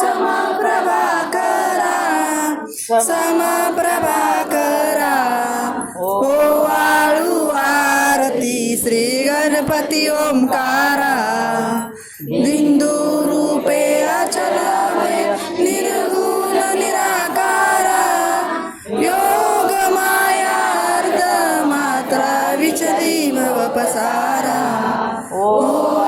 समप्रभा करा समप्रभा ओ वाळू आरती श्री गणपती ओंकारा बिंदू रूपे अचलावे निर्गुण निराकारा योग मायार्ध मात्रा विचली भवपसारा ओ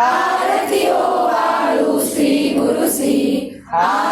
आरती ओ वायु श्री गुरु श्री आ